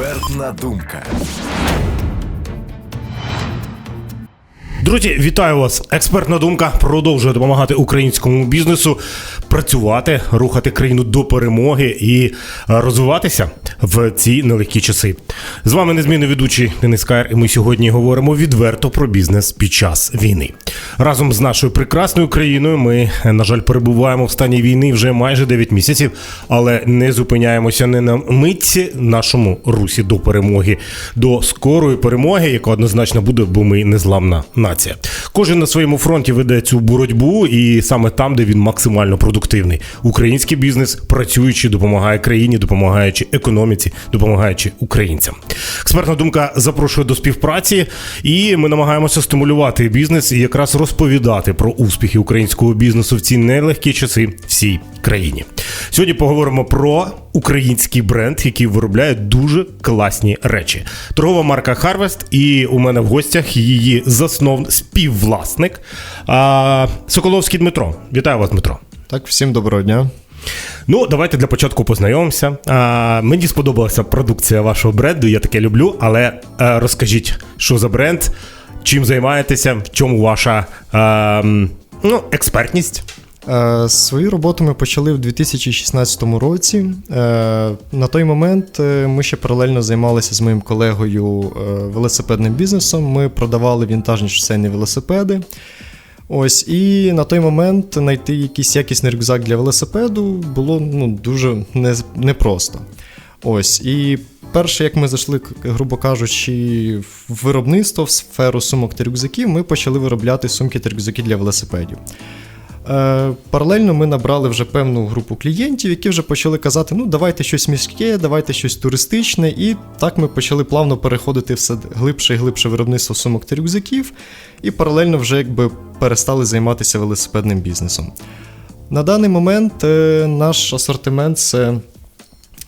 Експертна думка. Друзі, вітаю вас! Експертна думка продовжує допомагати українському бізнесу працювати, рухати країну до перемоги і е, розвиватися в ці нелегкі часи. З вами незмінний ведучий Денис Каєр, і ми сьогодні говоримо відверто про бізнес під час війни. Разом з нашою прекрасною країною ми, на жаль, перебуваємо в стані війни вже майже 9 місяців, але не зупиняємося не на митці нашому русі до перемоги, до скорої перемоги, яка однозначно буде, бо ми незламна нація. Кожен на своєму фронті веде цю боротьбу, і саме там, де він максимально продуктивний. Український бізнес працюючи, допомагає країні, допомагаючи економіці, допомагаючи українцям. Експертна думка запрошує до співпраці, і ми намагаємося стимулювати бізнес і якраз розповідати про успіхи українського бізнесу в ці нелегкі часи всій країні. Сьогодні поговоримо про український бренд, який виробляє дуже класні речі. Торгова марка Harvest, і у мене в гостях її заснов співвласник Соколовський Дмитро. Вітаю вас, Дмитро. Так, всім доброго дня. Ну, давайте для початку познайомимося. А, мені сподобалася продукція вашого бренду, я таке люблю, але а, розкажіть, що за бренд, чим займаєтеся, в чому ваша а, ну, експертність? Е, свою роботу ми почали в 2016 році. Е, на той момент е, ми ще паралельно займалися з моїм колегою е, велосипедним бізнесом. Ми продавали вінтажні шосейні велосипеди. Ось, і на той момент знайти якийсь якісний рюкзак для велосипеду було ну, дуже не, непросто. Ось, і перше, як ми зайшли, грубо кажучи, в виробництво, в сферу сумок та рюкзаків, ми почали виробляти сумки та рюкзаки для велосипедів. Е, Паралельно ми набрали вже певну групу клієнтів, які вже почали казати: ну давайте щось міське, давайте щось туристичне. І так ми почали плавно переходити все глибше і глибше виробництво сумок та рюкзаків, і паралельно вже якби перестали займатися велосипедним бізнесом. На даний момент е, наш асортимент це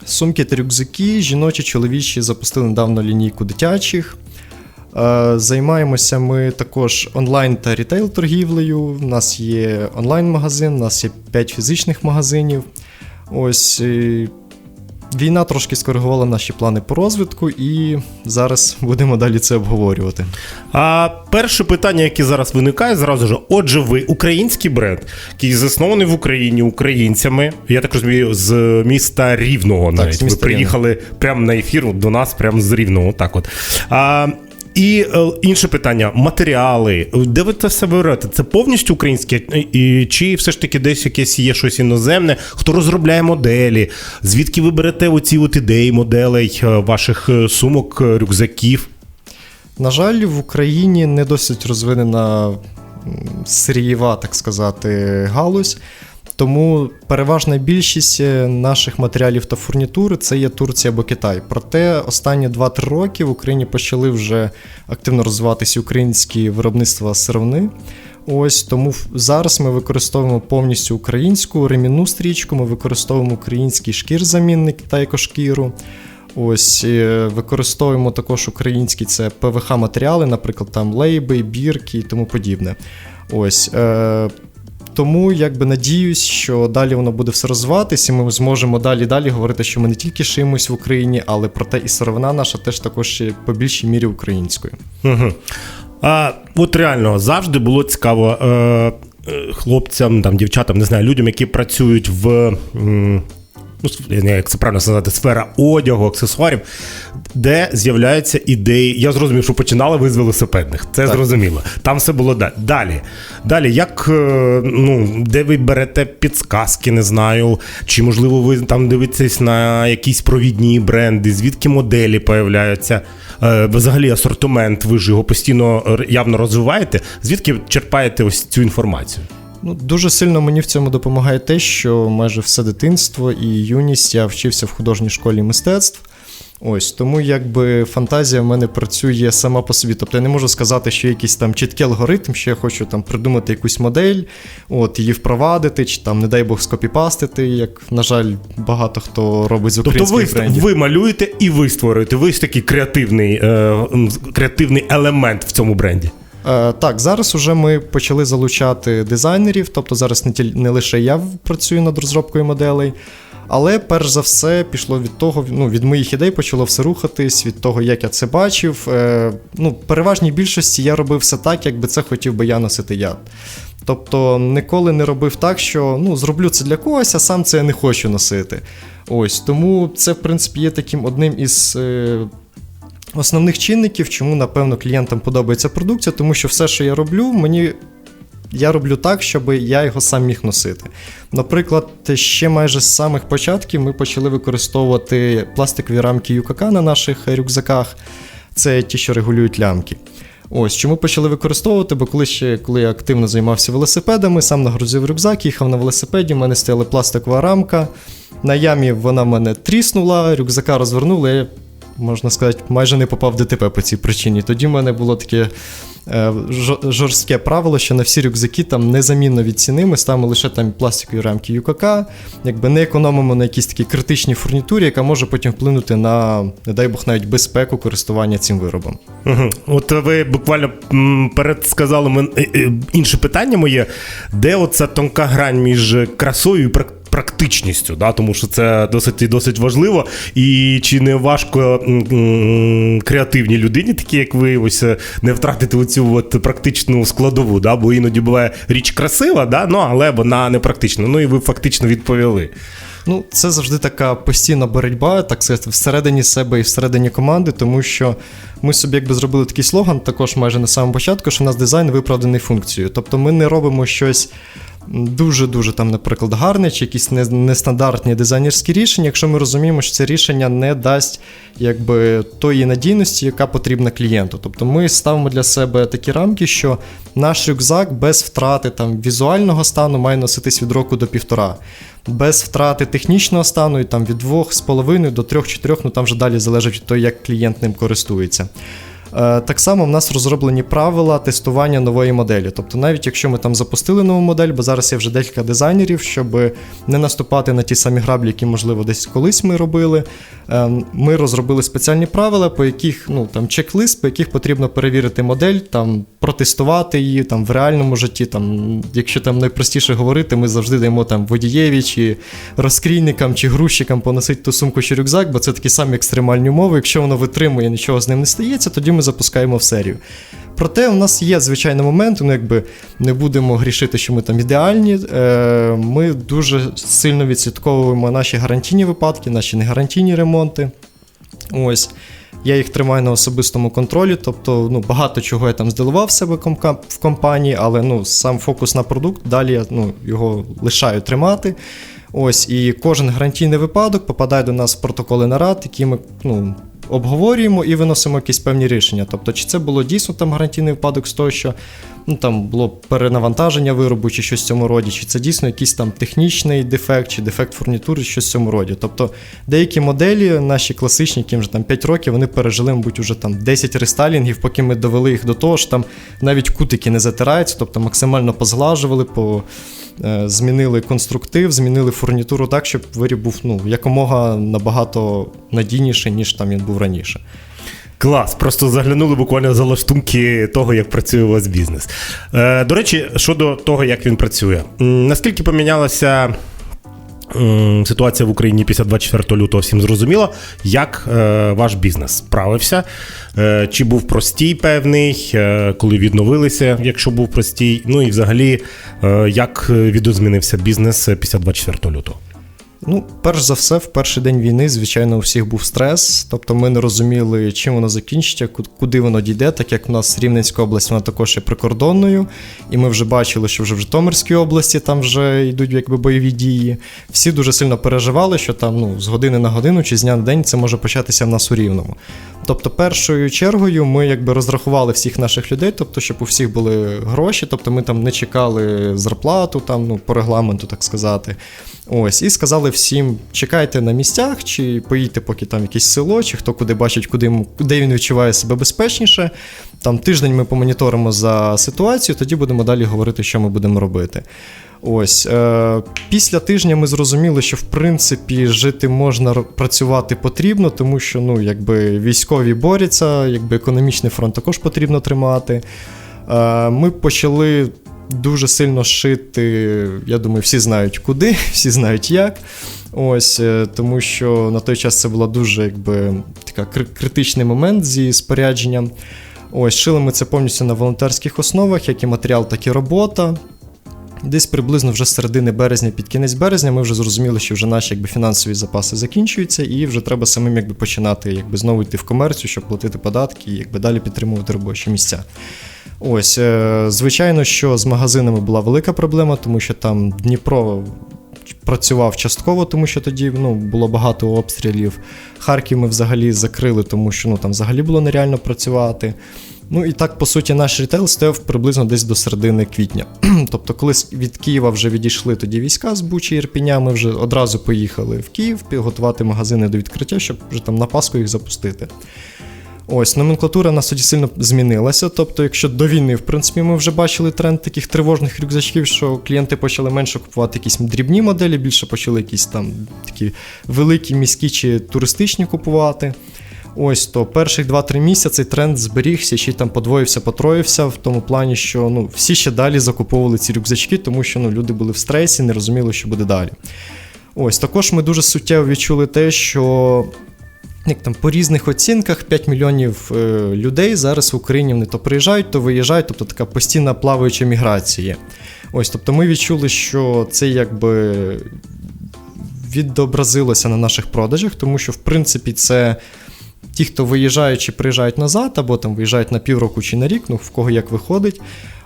сумки та рюкзаки, жіночі, чоловічі запустили недавно лінійку дитячих. Е, Займаємося ми також онлайн та рітейл торгівлею. У нас є онлайн-магазин, у нас є 5 фізичних магазинів. Ось е, війна трошки скоригувала наші плани по розвитку, і зараз будемо далі це обговорювати. А перше питання, яке зараз виникає, зразу ж, отже, ви український бренд, який заснований в Україні українцями. Я так розумію, з міста Рівного навіть. з ви приїхали прямо на ефір до нас, прямо з Рівного. Так от. А, і е, інше питання: матеріали. Де ви це все берете? Це повністю українське, і, чи все ж таки десь якесь є щось іноземне? Хто розробляє моделі? Звідки ви берете оці от ідеї моделей е, ваших е, сумок, рюкзаків? На жаль, в Україні не досить розвинена сирієва, так сказати, галузь. Тому переважна більшість е, наших матеріалів та фурнітури це є Турція або Китай. Проте останні 2-3 роки в Україні почали вже активно розвиватися українські виробництва сировини. Ось тому зараз ми використовуємо повністю українську ремінну стрічку, ми використовуємо український шкір-замінник та екошкіру. Ось е, використовуємо також українські це ПВХ матеріали, наприклад, там лейби, бірки і тому подібне. Ось. Е, тому якби надіюсь, що далі воно буде все розвиватися, і ми зможемо далі далі говорити, що ми не тільки шиємось в Україні, але проте і сировина наша теж також по більшій мірі українською. А, от реально завжди було цікаво е, е, хлопцям, там, дівчатам, не знаю, людям, які працюють в. м, Ну, як це правильно сказати, сфера одягу, аксесуарів, де з'являються ідеї. Я зрозумів, що починали ви з велосипедних. Це Так. зрозуміло. Там все було далі. Далі, як е, ну, де ви берете підсказки, не знаю, чи можливо ви там дивитесь на якісь провідні бренди, звідки моделі появляються. Е, Взагалі асортимент, ви ж його постійно явно розвиваєте. Звідки черпаєте ось цю інформацію? Ну, дуже сильно мені в цьому допомагає те, що майже все дитинство і юність я вчився в художній школі мистецтв. Ось тому якби фантазія в мене працює сама по собі. Тобто я не можу сказати, що якийсь там чіткий алгоритм, що я хочу там придумати якусь модель, от її впровадити, чи там, не дай Бог, скопіпастити, як, на жаль, багато хто робить з Тобто ви, брендів. ви малюєте і ви створюєте. Ви ж такий креативний, е, креативний елемент в цьому бренді. Е, так, зараз уже ми почали залучати дизайнерів, тобто зараз не, тіль, не лише я працюю над розробкою моделей, Але перш за все пішло від того, ну, від моїх ідей почало все рухатись, від того, як я це бачив. Е, ну, переважній більшості я робив все так, якби це хотів би я носити я. Тобто ніколи не робив так, що ну, зроблю це для когось, а сам це я не хочу носити. Ось тому це, в принципі, є таким одним із. Е, Основних чинників, чому, напевно, клієнтам подобається продукція, тому що все, що я роблю, мені я роблю так, щоб я його сам міг носити. Наприклад, ще майже з самих початків ми почали використовувати пластикові рамки ЮКК на наших рюкзаках. Це ті, що регулюють лямки. Ось чому почали використовувати, бо коли ще коли я активно займався велосипедами, сам нагрузив рюкзак, їхав на велосипеді, в мене стояла пластикова рамка. На ямі вона в мене тріснула, рюкзака розвернула, я, можна сказати, майже не попав в ДТП по цій причині. Тоді в мене було таке е, жорстке правило, що на всі рюкзаки там незамінно від ціни ми ставимо лише там пластикові рамки ЮКК, якби не економимо на якійсь такій критичній фурнітурі, яка може потім вплинути на, не дай Бог, навіть безпеку користування цим виробом. Угу. От ви буквально м, передсказали мен... е, е, інше питання моє, де оця тонка грань між красою і прак- практичністю, да? тому що це досить досить важливо. І чи не важко креативній людині, такі як ви, ось е, не втратити оцю от практичну складову, да? бо іноді буває річ красива, да? ну, але вона не практична. Ну і ви фактично відповіли. Ну, це завжди така постійна боротьба, так сказати, всередині себе і всередині команди, тому що ми собі якби зробили такий слоган, також майже на самому початку, що у нас дизайн виправданий функцією. Тобто ми не робимо щось дуже-дуже там, наприклад, гарне чи якісь нестандартні дизайнерські рішення, якщо ми розуміємо, що це рішення не дасть якби тої надійності, яка потрібна клієнту. Тобто ми ставимо для себе такі рамки, що наш рюкзак без втрати там візуального стану має носитись від року до півтора. Без втрати технічного стану і там від 2,5 до 3-4, ну там вже далі залежить від того, як клієнт ним користується. Е, Так само в нас розроблені правила тестування нової моделі. Тобто, навіть якщо ми там запустили нову модель, бо зараз є вже декілька дизайнерів, щоб не наступати на ті самі граблі, які, можливо, десь колись ми робили. е, Ми розробили спеціальні правила, по яких ну там чек-лист, по яких потрібно перевірити модель, там протестувати її там в реальному житті. Там, якщо там найпростіше говорити, ми завжди даємо там водієві чи розкрійникам чи грузчикам поносити ту сумку чи рюкзак, бо це такі самі екстремальні умови. Якщо воно витримує, нічого з ним не стається, тоді ми запускаємо в серію. Проте у нас є звичайно моменти, ну якби не будемо грішити, що ми там ідеальні. Е, Ми дуже сильно відслідковуємо наші гарантійні випадки, наші негарантійні ремонти. Ось. Я їх тримаю на особистому контролі, тобто ну, багато чого я там здивував себе в компанії, але ну, сам фокус на продукт, далі я ну, його лишаю тримати. Ось, і кожен гарантійний випадок попадає до нас в протоколи нарад, які ми ну, обговорюємо і виносимо якісь певні рішення. Тобто, чи це було дійсно там гарантійний випадок з того, що ну, там було перенавантаження виробу, чи щось в цьому роді, чи це дійсно якийсь там технічний дефект, чи дефект фурнітури, щось в цьому роді. Тобто деякі моделі, наші класичні, яким вже там 5 років, вони пережили, мабуть, уже там 10 рестайлінгів, поки ми довели їх до того, що там навіть кутики не затираються, тобто максимально позглажували, по, змінили конструктив, змінили фурнітуру так, щоб виріб був ну, якомога набагато надійніший, ніж там він був раніше. Клас, просто заглянули буквально за лаштунки того, як працює у вас бізнес. Е, до речі, щодо того, як він працює, наскільки помінялася ситуація в Україні після 24 лютого, всім зрозуміло, як е, ваш бізнес справився? Е, чи був простій певний, е, коли відновилися, якщо був простій? Ну і взагалі, е, як відозмінився бізнес після 24 лютого? Ну, перш за все, в перший день війни, звичайно, у всіх був стрес. Тобто ми не розуміли, чим воно закінчиться, куди воно дійде, так як у нас Рівненська область, вона також є прикордонною, і ми вже бачили, що вже в Житомирській області там вже йдуть якби бойові дії. Всі дуже сильно переживали, що там ну, з години на годину чи з дня на день це може початися в нас у Рівному. Тобто, першою чергою ми якби розрахували всіх наших людей, тобто, щоб у всіх були гроші, тобто ми там не чекали зарплату, там, ну, по регламенту, так сказати. Ось, і сказали всім: чекайте на місцях, чи поїдьте, поки там якесь село, чи хто куди бачить, куди де він відчуває себе безпечніше. Там тиждень ми помоніторимо за ситуацію, тоді будемо далі говорити, що ми будемо робити. Ось е, після тижня ми зрозуміли, що в принципі жити можна працювати потрібно, тому що ну, якби військові борються, якби економічний фронт також потрібно тримати. Е, ми почали дуже сильно шити. Я думаю, всі знають куди, всі знають як. Ось е, тому, що на той час це була дуже якби така критичний момент зі спорядженням. Ось шили ми це повністю на волонтерських основах, як і матеріал, так і робота. Десь приблизно вже з середини березня, під кінець березня, ми вже зрозуміли, що вже наші якби, фінансові запаси закінчуються, і вже треба самим якби, починати якби, знову йти в комерцію, щоб платити податки і якби, далі підтримувати робочі місця. Ось, е, звичайно, що з магазинами була велика проблема, тому що там Дніпро працював частково, тому що тоді ну, було багато обстрілів. Харків ми взагалі закрили, тому що ну, там взагалі було нереально працювати. Ну і так, по суті, наш рітейл стояв приблизно десь до середини квітня. тобто, коли від Києва вже відійшли тоді війська з Бучі Ірпіня, ми вже одразу поїхали в Київ підготувати магазини до відкриття, щоб вже там на Пасху їх запустити. Ось, номенклатура у нас тоді сильно змінилася. Тобто, якщо до війни, в принципі, ми вже бачили тренд таких тривожних рюкзачків, що клієнти почали менше купувати якісь дрібні моделі, більше почали якісь там такі великі міські чи туристичні купувати. Ось то перших 2-3 місяці тренд зберігся, ще й там подвоївся, потроївся в тому плані, що ну, всі ще далі закуповували ці рюкзачки, тому що ну, люди були в стресі, не розуміли, що буде далі. Ось також ми дуже суттєво відчули те, що як там по різних оцінках 5 мільйонів е, людей зараз в Україні вони то приїжджають, то виїжджають, тобто така постійна плаваюча міграція. Ось, тобто ми відчули, що це якби відобразилося на наших продажах, тому що в принципі це. Ті, хто виїжджають чи приїжджають назад, або там виїжджають на півроку чи на рік, ну в кого як виходить.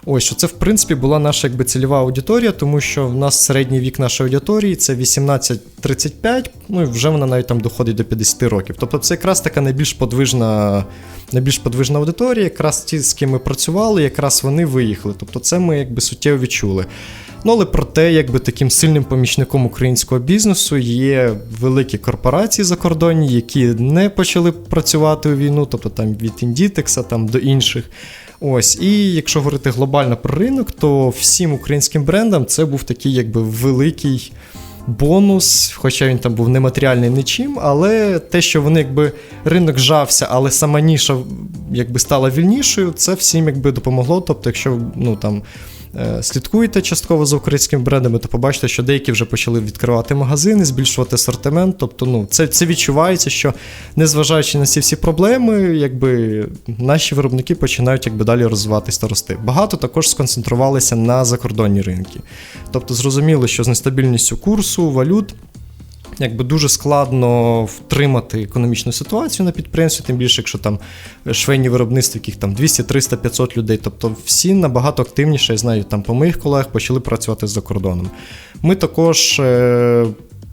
Ось що це в принципі була наша якби цільова аудиторія, тому що в нас середній вік нашої аудиторії це 18-35, ну і вже вона навіть там доходить до 50 років. Тобто це якраз така найбільш подвижна, найбільш подвижна аудиторія, якраз ті, з ким ми працювали, якраз вони виїхали. Тобто це ми якби суттєво відчули. Ну, але проте, якби таким сильним помічником українського бізнесу є великі корпорації закордонні, які не почали працювати у війну, тобто там від Inditex там до інших. Ось, і якщо говорити глобально про ринок, то всім українським брендам це був такий якби великий бонус, хоча він там був нематеріальний нічим, але те, що вони якби ринок жався, але сама ніша якби стала вільнішою, це всім якби допомогло. Тобто, якщо ну там. Е, Слідкуєте частково за українськими брендами, то побачите, що деякі вже почали відкривати магазини, збільшувати асортимент. Тобто, ну це, це відчувається, що незважаючи на ці всі проблеми, якби наші виробники починають якби далі розвиватись та рости. Багато також сконцентрувалися на закордонні ринки. Тобто, зрозуміло, що з нестабільністю курсу, валют. Якби дуже складно втримати економічну ситуацію на підприємстві, тим більше, якщо там швейні виробництва, яких там 200, 300, 500 людей. Тобто всі набагато активніше, я знаю, там по моїх колегах почали працювати за кордоном. Ми також. Е-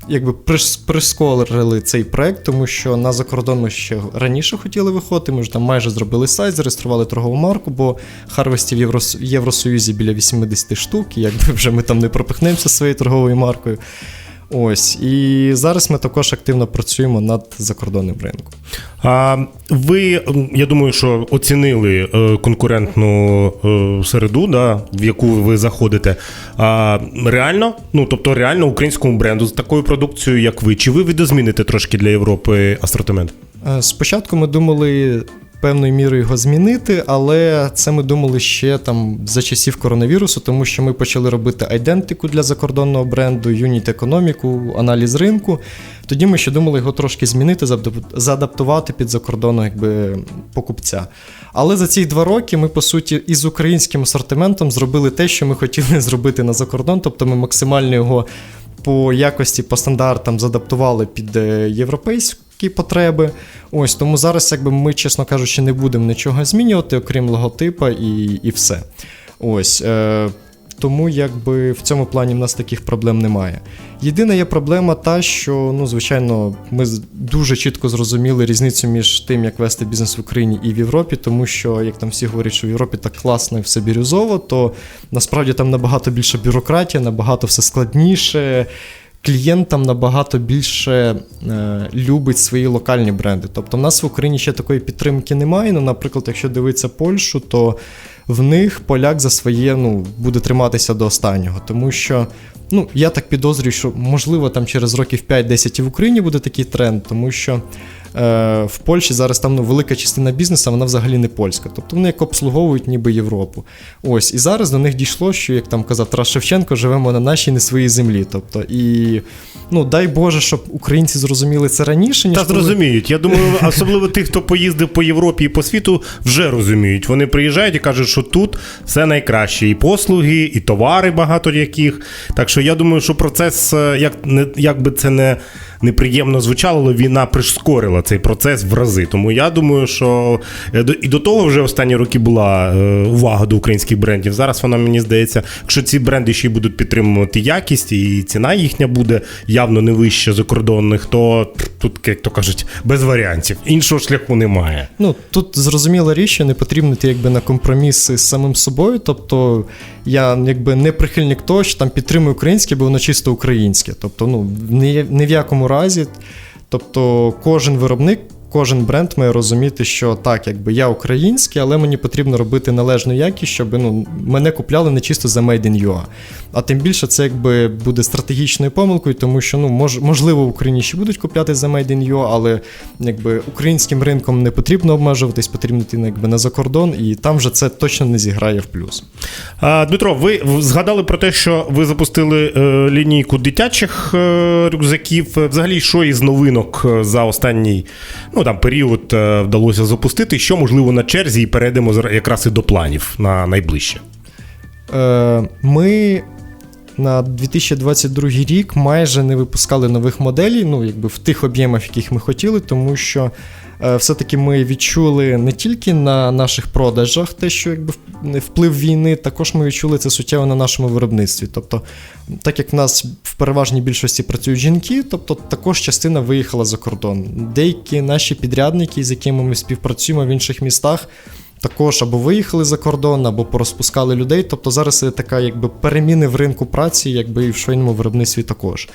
Якби прис- прискорили цей проект, тому що на закордон ми ще раніше хотіли виходити. Ми вже там майже зробили сайт, зареєстрували торгову марку, бо харвестів Єврос- Євросоюзі біля 80 штук, і якби вже ми там не пропихнемося своєю торговою маркою. Ось і зараз ми також активно працюємо над закордонним ринком. А ви, я думаю, що оцінили е, конкурентну е, середу, да, в яку ви заходите. А реально, ну тобто реально українському бренду з такою продукцією, як ви, чи ви видозміните трошки для Європи асортимент? Е, Спочатку ми думали певною мірою його змінити, але це ми думали ще там за часів коронавірусу, тому що ми почали робити айдентику для закордонного бренду, юніт економіку, аналіз ринку. Тоді ми ще думали його трошки змінити, заадап- заадаптувати під закордонного якби, покупця. Але за ці два роки ми, по суті, із українським асортиментом зробили те, що ми хотіли зробити на закордон, тобто ми максимально його по якості, по стандартам задаптували під е, європейські потреби. Ось тому зараз, якби ми, чесно кажучи, не будемо нічого змінювати, окрім логотипа і, і все. Ось. Е, тому якби в цьому плані в нас таких проблем немає. Єдина є проблема та, що ну, звичайно, ми дуже чітко зрозуміли різницю між тим, як вести бізнес в Україні і в Європі, тому що, як там всі говорять, що в Європі так класно і все бірюзово, то насправді там набагато більше бюрократія, набагато все складніше. Клієнт там набагато більше е, любить свої локальні бренди. Тобто в нас в Україні ще такої підтримки немає. Ну, наприклад, якщо дивитися Польщу, то в них поляк за своє ну, буде триматися до останнього. Тому що ну, я так підозрюю, що можливо там через років 5-10 і в Україні буде такий тренд, тому що в Польщі зараз там ну, велика частина бізнесу, вона взагалі не польська. Тобто вони як обслуговують ніби Європу. Ось, і зараз до них дійшло, що, як там казав Тарас Шевченко, живемо на нашій не своїй землі. Тобто, і ну, дай Боже, щоб українці зрозуміли це раніше, ніж Та коли- зрозуміють. Я думаю, особливо тих, хто поїздив по Європі і по світу, вже розуміють. Вони приїжджають і кажуть, що тут все найкраще. І послуги, і товари багато яких. Так що я думаю, що процес, е, як, не, як би це не неприємно звучало, але війна прискорила цей процес в рази. Тому я думаю, що е, і до того вже останні роки була е, увага до українських брендів. Зараз вона мені здається, якщо ці бренди ще й будуть підтримувати якість, і ціна їхня буде явно не вища закордонних, то тут, як то кажуть, без варіантів. Іншого шляху немає. Ну, тут зрозуміла річ, що не потрібно йти якби на компроміси з самим собою. Тобто я якби не прихильник того, що там підтримую українське, бо воно чисто українське. Тобто, ну, ні в якому разі. Тобто, кожен виробник. Кожен бренд має розуміти, що так, якби я український, але мені потрібно робити належну якість, щоб ну, мене купляли не чисто за Made in UA. А тим більше це якби буде стратегічною помилкою, тому що ну мож, можливо в Україні ще будуть купляти за Made in UA, але якби українським ринком не потрібно обмежуватись, потрібно йти якби на закордон, і там вже це точно не зіграє в плюс. А, Дмитро, ви згадали про те, що ви запустили е, лінійку дитячих е, рюкзаків. Взагалі, що із новинок е, за останній ну, там, період е, вдалося запустити? Що можливо на черзі, і перейдемо якраз і до планів на найближче. Е, ми на 2022 рік майже не випускали нових моделей, ну якби в тих об'ємах, яких ми хотіли, тому що е, все-таки ми відчули не тільки на наших продажах те, що якби вплив війни, також ми відчули це суттєво на нашому виробництві. Тобто, так як в нас в переважній більшості працюють жінки, тобто також частина виїхала за кордон. Деякі наші підрядники, з якими ми співпрацюємо в інших містах, також або виїхали за кордон, або порозпускали людей. Тобто зараз це така якби переміни в ринку праці, якби і в швейному виробництві також.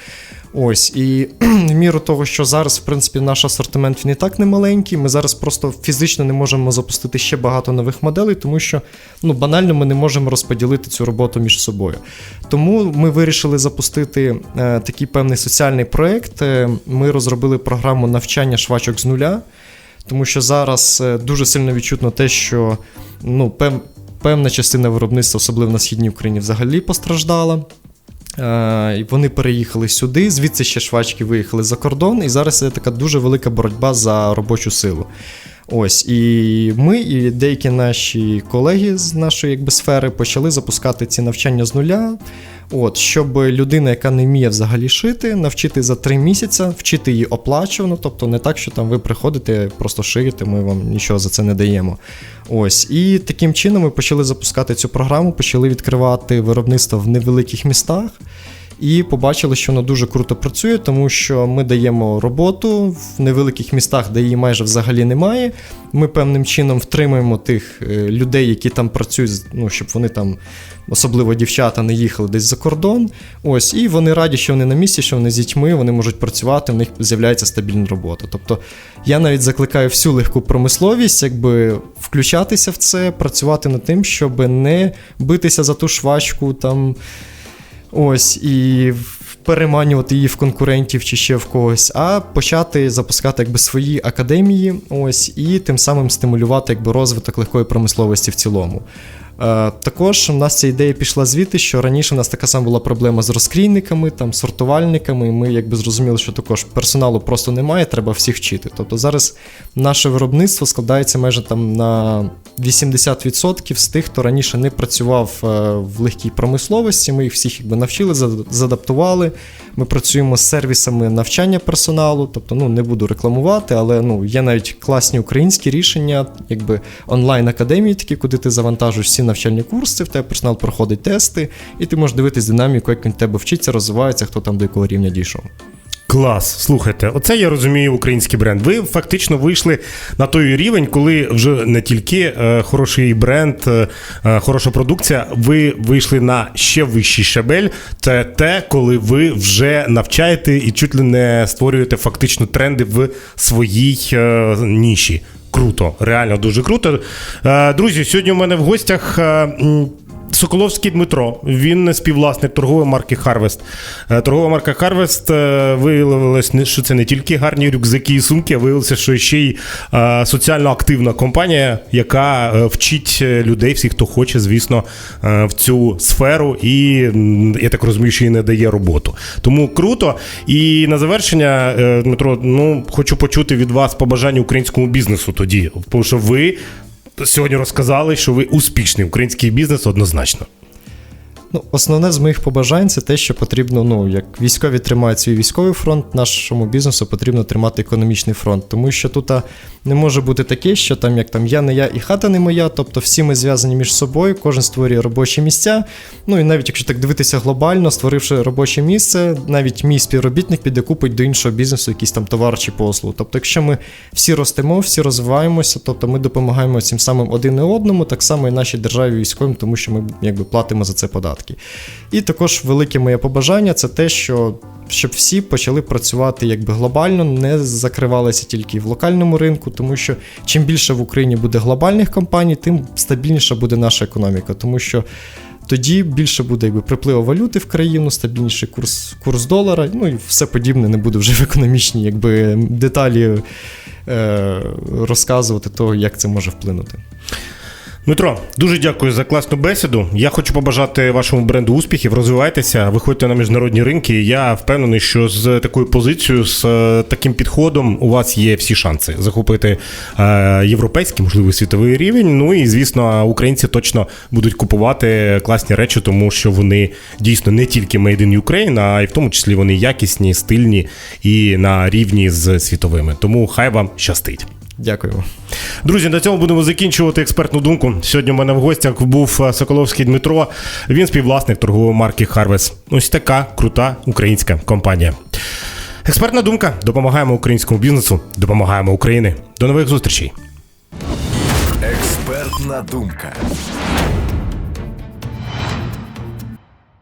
Ось, і в міру того, що зараз, в принципі, наш асортимент він і так не маленький. Ми зараз просто фізично не можемо запустити ще багато нових моделей, тому що ну, банально ми не можемо розподілити цю роботу між собою. Тому ми вирішили запустити е, такий певний соціальний проєкт. Е, Ми розробили програму навчання швачок з нуля. Тому що зараз е, дуже сильно відчутно те, що ну, пев, певна частина виробництва, особливо на східній Україні, взагалі постраждала. Е, і вони переїхали сюди, звідси ще швачки виїхали за кордон, і зараз є така дуже велика боротьба за робочу силу. Ось, і ми, і деякі наші колеги з нашої якби, сфери почали запускати ці навчання з нуля. От, щоб людина, яка не вміє взагалі шити, навчити за три місяці, вчити її оплачувано, тобто не так, що там ви приходите, просто шиєте, ми вам нічого за це не даємо. Ось, і таким чином ми почали запускати цю програму, почали відкривати виробництво в невеликих містах. І побачили, що воно дуже круто працює, тому що ми даємо роботу в невеликих містах, де її майже взагалі немає. Ми певним чином втримуємо тих е, людей, які там працюють, ну щоб вони там, особливо дівчата, не їхали десь за кордон. Ось, і вони раді, що вони на місці, що вони з дітьми, вони можуть працювати, в них з'являється стабільна робота. Тобто я навіть закликаю всю легку промисловість, якби включатися в це, працювати над тим, щоб не битися за ту швачку там. Ось і переманювати її в конкурентів чи ще в когось, а почати запускати якби свої академії, ось і тим самим стимулювати якби розвиток легкої промисловості в цілому. Е, також у нас ця ідея пішла звідти, що раніше у нас така сама була проблема з розкрійниками, там сортувальниками. І ми якби зрозуміли, що також персоналу просто немає, треба всіх вчити. Тобто зараз наше виробництво складається майже там на 80% з тих, хто раніше не працював е, в легкій промисловості. Ми їх всіх якби навчили, за- задаптували. Ми працюємо з сервісами навчання персоналу, тобто ну не буду рекламувати, але ну є навіть класні українські рішення, якби онлайн академії, такі, куди ти завантажуєш всі навчальні курси, в тебе персонал проходить тести, і ти можеш дивитись динаміку, як він в тебе вчиться, розвивається, хто там до якого рівня дійшов. Клас, слухайте, оце я розумію український бренд. Ви фактично вийшли на той рівень, коли вже не тільки е, хороший бренд, е, е, хороша продукція, ви вийшли на ще вищий щабель. Це те, коли ви вже навчаєте і чуть ли не створюєте фактично тренди в своїй е, ніші. Круто, реально дуже круто. Е, друзі, сьогодні у мене в гостях. Соколовський Дмитро, він співвласник торгової марки. Е, Торгова марка е, виявилось, що це не тільки гарні рюкзаки і сумки, а виявилося, що ще й е, соціально активна компанія, яка е, вчить е, людей, всіх, хто хоче, звісно, в цю сферу, і я так розумію, що і не дає роботу. Тому круто. І на завершення, Дмитро, ну хочу почути від вас побажання українському бізнесу тоді, тому що ви. Сьогодні розказали, що ви успішний український бізнес однозначно. Ну, основне з моїх побажань це те, що потрібно, ну, як військові тримають свій військовий фронт, нашому бізнесу потрібно тримати економічний фронт. Тому що тут не може бути таке, що там як там я не я і хата не моя, тобто всі ми зв'язані між собою, кожен створює робочі місця. Ну і навіть якщо так дивитися глобально, створивши робоче місце, навіть мій співробітник піде купить до іншого бізнесу якийсь там товар чи послугу. Тобто, якщо ми всі ростемо, всі розвиваємося, тобто ми допомагаємо цим самим один і одному, так само і нашій державі військовим, тому що ми якби платимо за це податки. І також велике моє побажання це те, що щоб всі почали працювати якби глобально, не закривалися тільки в локальному ринку, тому що чим більше в Україні буде глобальних компаній, тим стабільніша буде наша економіка, тому що. Тоді більше буде якби припливу валюти в країну, стабільніший курс, курс долара, ну і все подібне не буде вже в економічній якби, деталі е, розказувати того, як це може вплинути. Дмитро, дуже дякую за класну бесіду. Я хочу побажати вашому бренду успіхів, розвивайтеся, виходьте на міжнародні ринки. Я впевнений, що з такою позицією, з е, таким підходом у вас є всі шанси захопити е, європейський, можливо, світовий рівень. Ну і звісно, українці точно будуть купувати класні речі, тому що вони дійсно не тільки made in Ukraine, а й в тому числі вони якісні, стильні і на рівні з світовими. Тому хай вам щастить. Дякую. Друзі, на цьому будемо закінчувати експертну думку. Сьогодні у мене в гостях був е, Соколовський Дмитро. Він співвласник торгової марки Харвес. Ось така крута українська компанія. Експертна думка. Допомагаємо українському бізнесу, допомагаємо Україні. До нових зустрічей. Експертна думка.